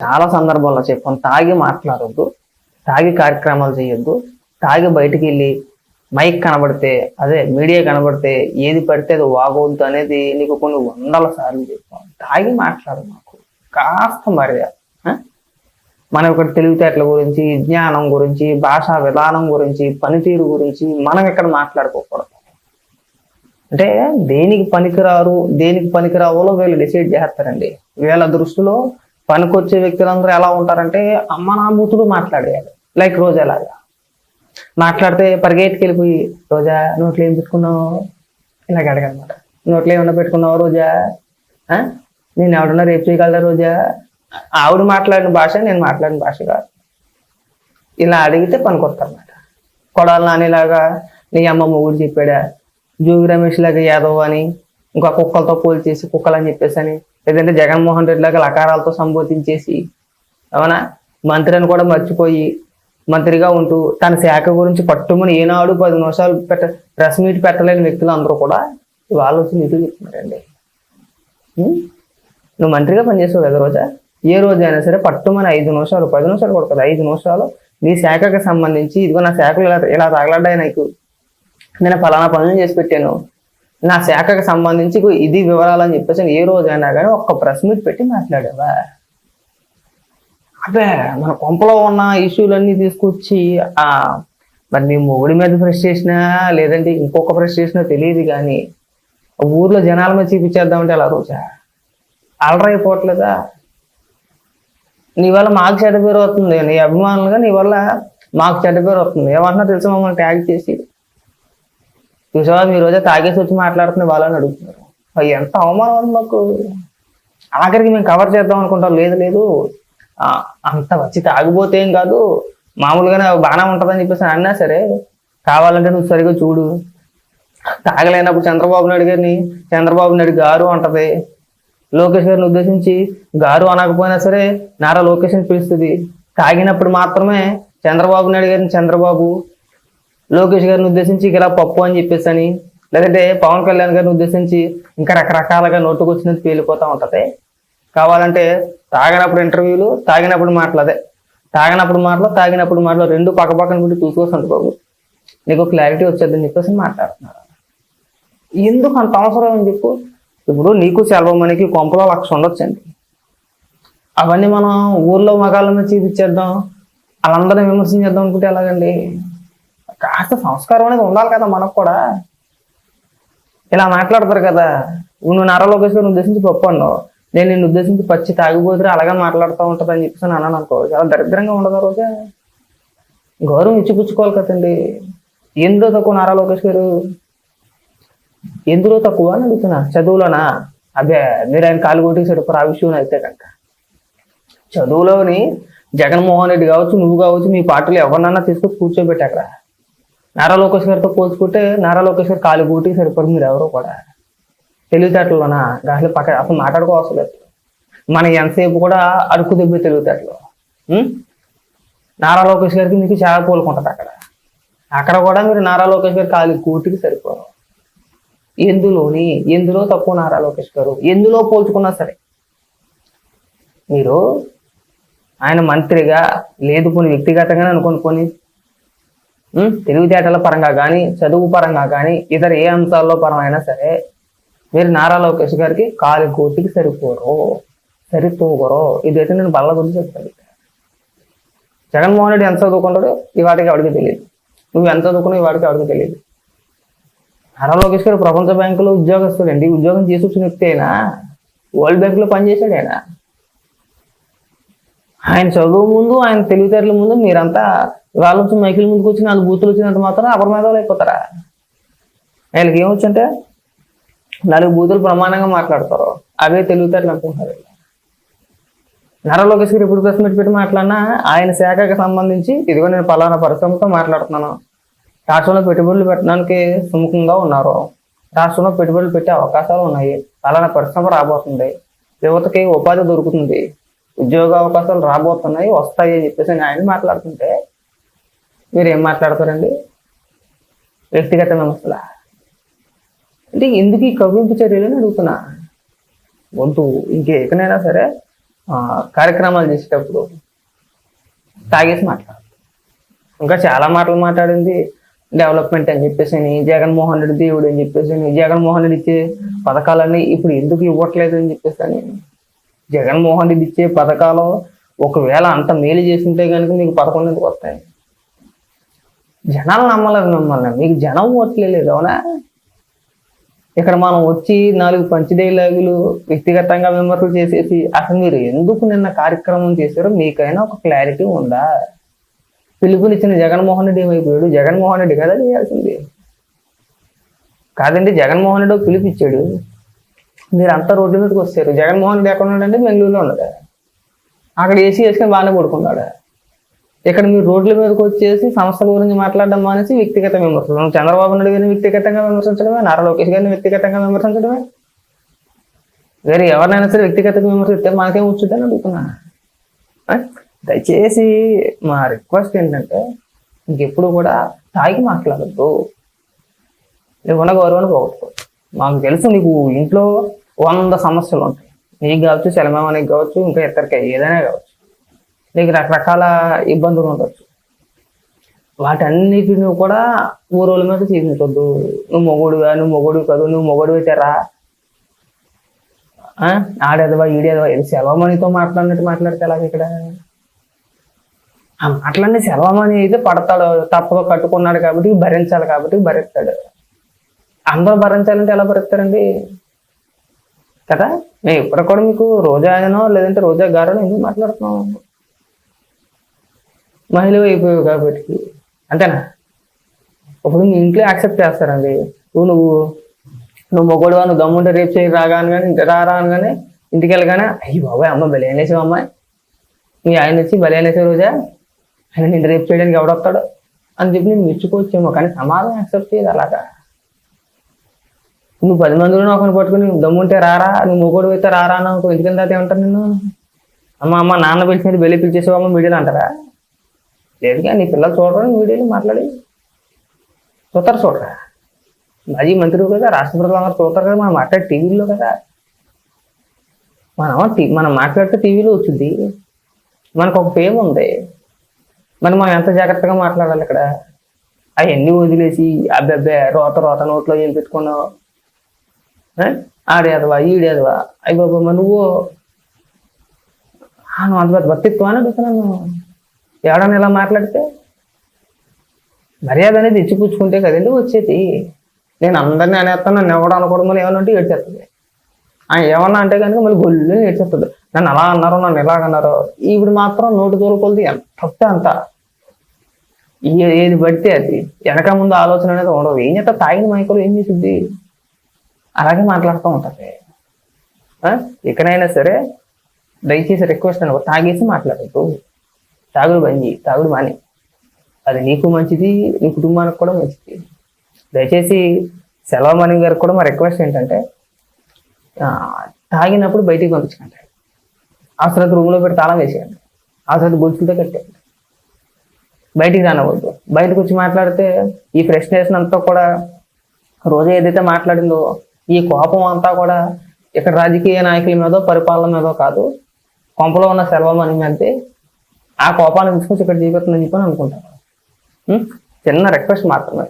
చాలా సందర్భాల్లో చెప్పాను తాగి మాట్లాడొద్దు తాగి కార్యక్రమాలు చేయొద్దు తాగి బయటికి వెళ్ళి మైక్ కనబడితే అదే మీడియా కనబడితే ఏది పడితే అది వాగొద్దు అనేది నీకు కొన్ని వందల సార్లు చెప్పాను తాగి మాట్లాడు మాకు. కాస్త మర్యాద మన యొక్క తెలివితేటల గురించి జ్ఞానం గురించి భాషా విధానం గురించి పనితీరు గురించి మనం ఇక్కడ మాట్లాడుకోకూడదు. అంటే దేనికి పనికిరారు దేనికి పనికిరావాలో వీళ్ళు డిసైడ్ చేస్తారండి. వీళ్ళ దృష్టిలో పనికొచ్చే వ్యక్తులందరూ ఎలా ఉంటారంటే అమ్మ నా మూతులు మాట్లాడేయాలి. లైక్ రోజా లాగా. మాట్లాడితే పరిగెత్తుకు వెళ్ళిపోయి రోజా నోట్లో ఏం పెట్టుకున్నావు? ఇలాగ అడగనమాట. నోట్లో ఏమన్నా పెట్టుకున్నావు రోజా? నేను ఎవడన్నా రేపు చేయగలరా రోజా? ఆవిడ మాట్లాడిన భాష నేను మాట్లాడిన భాష కాదు. ఇలా అడిగితే పనికొస్తారన్నమాట కొడాలి నానిలాగా నీ అమ్మ మొగుడు చెప్పాడా? జోగి రమేష్ లాగా యాదవ్ అని ఇంకా కుక్కలతో పోల్చేసి కుక్కలు అని చెప్పేసి అని లేదంటే జగన్మోహన్ రెడ్డి లాగా లకారాలతో సంబోధించేసి అవునా? మంత్రిని కూడా మర్చిపోయి మంత్రిగా ఉంటూ తన శాఖ గురించి పట్టుమని ఏనాడు పది నిమిషాలు పెట్ట ప్రెస్ మీట్ పెట్టలేని వ్యక్తులు అందరూ కూడా ఇవాళ వచ్చి నిధులు చెప్తున్నారండి నువ్వు మంత్రిగా పనిచేసావు కదా రోజా? ఏ రోజు అయినా సరే పట్టుమని ఐదు నిమిషాలు పది నిమిషాలు కొడుతుంది ఐదు నిమిషాలు నీ శాఖకి సంబంధించి ఇదిగో నా శాఖలు ఇలా ఇలా తగలడ్డాయి నాకు. నేను ఫలానా పనులు చేసి పెట్టాను. నా శాఖకు సంబంధించి ఇది వివరాలు అని చెప్పేసి ఏ రోజైనా కానీ ఒక్క ప్రెస్ మీట్ పెట్టి మాట్లాడేవా? అదే మన కొంపలో ఉన్న ఇష్యూలన్నీ తీసుకొచ్చి మరి నీ మొగుడి మీద ఫ్రెష్ చేసినా లేదంటే ఇంకొక ఫ్రెష్ చేసినా తెలియదు కానీ ఊర్లో జనాల మీద చూపించేద్దామంటే ఎలా రోజా? అలరైపోవట్లేదా నీ వల్ల మాకు చెడ్డ పేరు వస్తుంది నీ అభిమానులుగా నీ వల్ల మాకు చెడ్డ పేరు వస్తుంది. ఏమంటున్నా తెలుసు మమ్మల్ని ట్యాగ్ చేసి? చూసావా మీ రోజే తాగేసి వచ్చి మాట్లాడుతున్న వాళ్ళని అడుగుతున్నారు. అవి ఎంత అవమానం ఉంది మాకు. ఆఖరికి మేము కవర్ చేద్దాం అనుకుంటాం. లేదు లేదు. అంత వచ్చి తాగిపోతే ఏం కాదు. మామూలుగానే బాగానే ఉంటుందని చెప్పేసి అన్నా సరే కావాలంటే నువ్వు సరిగా చూడు. తాగలేనప్పుడు చంద్రబాబు నాయుడు గారిని చంద్రబాబు నాయుడు గారు అంటది. లోకేష్ గారిని ఉద్దేశించి గారు అనకపోయినా సరే నారా లోకేష్ని పిలుస్తుంది. తాగినప్పుడు మాత్రమే చంద్రబాబు నాయుడు గారిని చంద్రబాబు లోకేష్ గారిని ఉద్దేశించి ఇలా పప్పు అని చెప్పేసి అని లేదంటే పవన్ కళ్యాణ్ గారిని ఉద్దేశించి ఇంకా రకరకాలుగా నోటుకు వచ్చినది పేలిపోతూ ఉంటుంది. కావాలంటే తాగినప్పుడు ఇంటర్వ్యూలు తాగినప్పుడు మాటలు అదే. తాగినప్పుడు మాటలు తాగినప్పుడు మాటలు రెండు పక్క పక్కన పెట్టి చూసుకోవచ్చు బాబు. నీకు క్లారిటీ వచ్చేదని చెప్పేసి మాట్లాడుతున్నారు. ఎందుకు అంత అవసరం అని చెప్పు? ఇప్పుడు నీకు సెలవుమనికి కొంపలో లక్ష ఉండొచ్చండి. అవన్నీ మనం ఊర్లో మగాళ్ళ మీద చూపించేద్దాం. వాళ్ళందరినీ విమర్శించేద్దాం అనుకుంటే ఎలాగండి? కాస్త సంస్కారం అనేది ఉండాలి కదా మనకు కూడా. ఇలా మాట్లాడతారు కదా. నువ్వు నారా లోకేష్ ఉద్దేశించి పప్పు నేను నిన్ను ఉద్దేశించి పచ్చి తాగిపోతే అలాగే మాట్లాడుతూ ఉంటుంది అని చెప్పేసి అన్నాను అనుకో. చాలా దరిద్రంగా ఉండదు రోజా. గౌరవం ఇచ్చిపుచ్చుకోవాలి కదండి. ఎందులో తక్కువ నారా లోకేష్ గారు? ఎందులో తక్కువ? అని అడుగుతున్నా. చదువులోనా? అదే మీరు ఆయన కాలు కొట్టేసాడు ఆ విషయం అయితే కనుక. చదువులోని జగన్మోహన్ రెడ్డి కావచ్చు నువ్వు కావచ్చు మీ పార్టీలో ఎవరినన్నా తీసుకొచ్చి కూర్చోబెట్టాకరా. అక్కడ నారా లోకేష్ గారితో పోల్చుకుంటే నారా లోకేష్ గారు కాలు కూటి సరిపడు మీరు ఎవరో కూడా. తెలివితేటలోనా అసలు పక్క అసలు మాట్లాడుకోవాల్సిన లేదు. మన ఎంతసేపు కూడా అడుగు దెబ్బ తెలివితేటలు. నారా లోకేష్ గారికి మీకు చాలా పోలుకుంటుంది అక్కడ. అక్కడ కూడా మీరు నారా లోకేష్ గారి కాలు కూటికి సరిపోరు ఎందులోని? ఎందులో తక్కువ నారా లోకేష్ గారు? ఎందులో పోల్చుకున్నా సరే. మీరు ఆయన మంత్రిగా లేదు కొన్ని వ్యక్తిగతంగానే అనుకోని కొన్ని తెలివితేటల పరంగా కానీ చదువు పరంగా కానీ ఇతర ఏ అంశాల్లో పరమైనా సరే మీరు నారా లోకేష్ గారికి కాలి కోటికి సరిపోరు సరిపోగరు ఇదైతే నేను బల్ల గురించి చెప్తాను. జగన్మోహన్ రెడ్డి ఎంత చదువుకుంటాడో ఈ వాటికి ఎవరికి తెలియదు నువ్వు ఎంత చదువుకున్నావు ఈ ఎవరికి తెలియదు నారా లోకేష్ గారు ప్రపంచ బ్యాంకులో ఉద్యోగస్తుడండి ఉద్యోగం చేసుకుని వ్యక్తి అయినా వరల్డ్ బ్యాంకులో పనిచేశాడు ఆయన. ఆయన చదువు ముందు ఆయన తెలివితేటల ముందు మీరంతా వాళ్ళు వచ్చి మైకిల్ ముందుకు వచ్చి నాలుగు బూతులు వచ్చినంత మాత్రం అపరమేధాలు అయిపోతారా వీళ్ళకి ఏమొచ్చంటే నాలుగు బూతులు ప్రమాణంగా మాట్లాడతారు. అవే తెలివితేటలు అనుకుంటున్నారు వీళ్ళు. నారా లోకేష్ గారు ఎప్పుడు ప్రెస్ మీట్ పెట్టి మాట్లాడినా ఆయన శాఖకు సంబంధించి ఇదిగో నేను పలానా పరిశ్రమతో మాట్లాడుతున్నాను. రాష్ట్రంలో పెట్టుబడులు పెట్టడానికి సుముఖంగా ఉన్నారు. రాష్ట్రంలో పెట్టుబడులు పెట్టే అవకాశాలు ఉన్నాయి. పలానా పరిశ్రమ రాబోతుంది. యువతకి ఉపాధి దొరుకుతుంది. ఉద్యోగ అవకాశాలు రాబోతున్నాయి వస్తాయి అని చెప్పేసి ఆయన మాట్లాడుతుంటే మీరు ఏం మాట్లాడతారండి? వ్యక్తిగత విమర్శలా అంటే ఎందుకు ఈ కవ్వింపు చర్యలని అడుగుతున్నా? వద్దు ఇంకెక్కడైనా సరే కార్యక్రమాలు చేసేటప్పుడు తాగేసి మాట్లాడు. ఇంకా చాలా మాటలు మాట్లాడింది డెవలప్మెంట్ అని చెప్పేసి అని, జగన్మోహన్ రెడ్డి దేవుడు అని చెప్పేసి అని, జగన్మోహన్ రెడ్డి ఇచ్చే పథకాలన్నీ ఇప్పుడు ఎందుకు ఇవ్వట్లేదు అని చెప్పేసి అని జగన్మోహన్ రెడ్డి ఇచ్చే పథకాలు ఒకవేళ అంత మేలు చేసింటే కనుక మీకు పదకొండు ఎందుకు వస్తాయి? జనాలు నమ్మలేదు మిమ్మల్ని. మీకు జనం ఓట్లేదు అవునా? ఇక్కడ మనం వచ్చి నాలుగు పంచి డైలాగులు వ్యక్తిగతంగా విమర్శలు చేసేసి అసలు మీరు ఎందుకు నిన్న కార్యక్రమం చేశారో మీకైనా ఒక క్లారిటీ ఉందా? పిలుపునిచ్చిన జగన్మోహన్ రెడ్డి ఏమైపోయాడు? జగన్మోహన్ రెడ్డి కదా చేయాల్సింది. కాదండి జగన్మోహన్ రెడ్డి ఒక పిలిపిచ్చాడు మీరు అంతా రోడ్డు మీదకి వస్తారు. జగన్మోహన్ రెడ్డి ఎక్కడ ఉన్నాడంటే బెంగళూరులో ఉన్నాడు? అక్కడ ఏసీ వేసుకొని బాగానే పడుకున్నాడు? ఇక్కడ మీరు రోడ్ల మీదకి వచ్చేసి సంస్థల గురించి మాట్లాడడం మానేసి వ్యక్తిగత విమర్శలు చంద్రబాబు నాయుడు గారిని వ్యక్తిగతంగా విమర్శించడమే నారా లోకేష్ గారిని వ్యక్తిగతంగా విమర్శించడమే? వేరే ఎవరినైనా సరే వ్యక్తిగతంగా విమర్శిస్తే మనకేం వచ్చుద్దని అడుగుతున్నా. దయచేసి మా రిక్వెస్ట్ ఏంటంటే ఇంకెప్పుడు కూడా తాగి మాట్లాడద్దు. నువ్వు ఉన్న గౌరవాన్ని పోగొట్టుకో. మాకు తెలుసు నీకు ఇంట్లో వంద సమస్యలు ఉంటాయి. నీకు కావచ్చు చలమేమానికి కావచ్చు ఇంకా ఇద్దరికి ఏదైనా కావచ్చు. నీకు రకరకాల ఇబ్బందులు ఉండొచ్చు. వాటన్నిటిని కూడా ఊరోళ్ళ మీద చూపించొద్దు నువ్వు మొగుడుగా నువ్వు మొగుడు కాదు నువ్వు మొగుడు పెట్టారా ఆడేదవా ఈడేదవా ఇది సెలవమణితో మాట్లాడినట్టు మాట్లాడితే ఎలాగ ఇక్కడ? ఆ మాటలన్నీ సెలవమణి అయితే పడతాడు తప్పగా కట్టుకున్నాడు కాబట్టి భరించాలి కాబట్టి భరిస్తాడు. అందరూ భరించాలంటే ఎలా భరిస్తారండి? కదా? నేను ఇప్పుడు కూడా మీకు రోజా ఆయనో లేదంటే రోజా గారో ఎందుకు మాట్లాడుతున్నాం? మహిళ అయిపోయావు కాబట్టి. అంతేనా? ఇప్పుడు మీ ఇంట్లో యాక్సెప్ట్ చేస్తారండి. నువ్వు నువ్వు నువ్వు మొగడు నువ్వు దమ్ముంటే రేపు చేయి రాగా అనగానే రారా అనగానే ఇంటికి వెళ్ళగానే అయ్యి బాబాయ్ అమ్మ బలి అనేసావు అమ్మాయి. మీ ఆయన వచ్చి బలి అనేసే రోజా. ఆయన నేను రేపు చేయడానికి ఎవడొస్తాడు? అని చెప్పి నేను మెచ్చుకోవచ్చేమో కానీ సమాజం యాక్సెప్ట్ చేయదు అలాగా. నువ్వు పది మందిలో ఒకరిని పట్టుకుని దమ్ముంటే రారా నువ్వు మొగోడు అయితే రారా అని ఇంటికి వెళ్తే ఏమంటారు నిన్ను? అమ్మ అమ్మ నాన్న పిలిచినట్టు బెల్లి పిలిచేసావు అమ్మ మీడియాలో అంటారా? లేదుగా నీ పిల్లలు చూడరా వీడియోలు మాట్లాడి. చూస్తారు చూడరా. మాజీ మంత్రి కదా రాష్ట్ర ప్రజలు అందరూ చూస్తారు కదా మనం మాట్లాడే టీవీలో కదా. మనం మనం మాట్లాడితే టీవీలో వచ్చింది. మనకు ఒక ఫేమ్ ఉంది. మరి మనం ఎంత జాగ్రత్తగా మాట్లాడాలి ఇక్కడ? అవన్నీ వదిలేసి అబ్బాబ్బే రోత రోత నోట్లో ఏం పెట్టుకున్నావు? ఆడేదవా ఈడేదవా? అయ్యి బాబా నువ్వు? ఆ, నువ్వు అంత పెద్ద భక్తిత్వం అడుగుతున్నాను ఎవడన్నా ఇలా మాట్లాడితే మర్యాద అనేది ఇచ్చిపుచ్చుకుంటే కదండి వచ్చేది? నేను అందరినీ అనేస్తాను నన్ను ఎవడ అనకూడదు ఏమన్నా అంటే ఏడ్చేస్తుంది. ఆ ఏమన్నా అంటే కనుక మళ్ళీ గొల్లు ఏడ్చేస్తుంది. నన్ను అలా అన్నారు నన్ను ఇలాగ అన్నారు ఈవిడ మాత్రం నోటి తోలుకొలది ఎంత తప్పితే అంత. ఏది పడితే అది. వెనక ముందు ఆలోచన అనేది ఉండదు. ఏం చేస్తా? తాగిన మైకులు ఏం చేసింది అలాగే మాట్లాడుతూ ఉంటుంది ఆ? ఎక్కడైనా సరే దయచేసి రిక్వెస్ట్ అనుకో తాగేసి మాట్లాడద్దు తాగుడు బంజి తాగుడు మాని. అది నీకు మంచిది నీ కుటుంబానికి కూడా మంచిది. దయచేసి సెలవమణి గారికి కూడా మా రిక్వెస్ట్ ఏంటంటే తాగినప్పుడు బయటికి పంపించకండి. అవసరం రూమ్లో పెట్టి తాళం వేసేయండి. అవసరం గొలుసులతో కట్టేయండి. బయటికి రానవద్దు బయటకు వచ్చి మాట్లాడితే ఈ ఫ్రెష్నెస్ అంతా కూడా రోజు ఏదైతే మాట్లాడిందో ఈ కోపం అంతా కూడా ఇక్కడ రాజకీయ నాయకుల మీదో పరిపాలన మీదో కాదు. కొంపలో ఉన్న సెలవుమణి మీదే ఆ కోపాన్ని చూసి ఇక్కడ చూపెడుతుందని చెప్పి అనుకుంటాను చిన్న రిక్వెస్ట్ మాత్రమే.